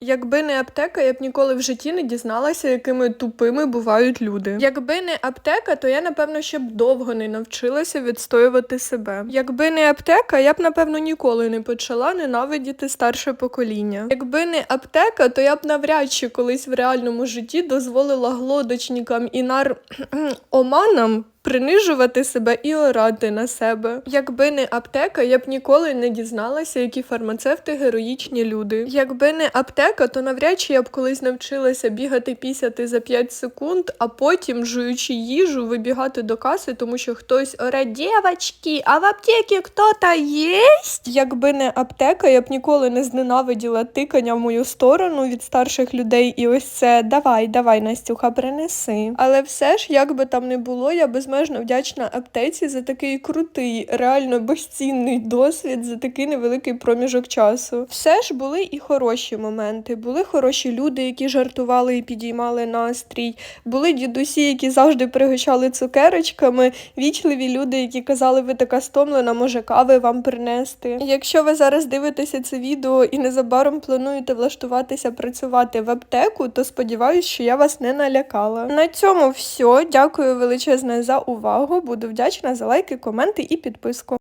Якби не аптека, я б ніколи в житті не дізналася, якими тупими бувають люди. Якби не аптека, то я напевно ще б довго не навчилася відстоювати себе. Якби не аптека, я б напевно ніколи не почала ненавидіти старше покоління. Якби не аптека, то я б навряд чи колись в реальному житті дозволила глодочникам і нар-оманам принижувати себе і орати на себе. Якби не аптека, я б ніколи не дізналася, які фармацевти героїчні люди. Якби не аптека, то навряд чи я б колись навчилася бігати пісяти за 5 секунд, а потім, жуючи їжу, вибігати до каси, тому що хтось оре дівочки, а в аптеці хто-то єсть? Якби не аптека, я б ніколи не зненавиділа тикання в мою сторону від старших людей, і ось це давай, давай, Настюха, принеси. Але все ж, як би там не було, я безмежно вдячна аптеці за такий крутий, реально безцінний досвід за такий невеликий проміжок часу. Все ж були і хороші моменти. Були хороші люди, які жартували і підіймали настрій. Були дідусі, які завжди пригощали цукерочками. Вічливі люди, які казали, ви така стомлена, може кави вам принести. Якщо ви зараз дивитеся це відео і незабаром плануєте влаштуватися працювати в аптеку, то сподіваюся, що я вас не налякала. На цьому все. Дякую величезне увагу. Буду вдячна за лайки, коменти і підписку.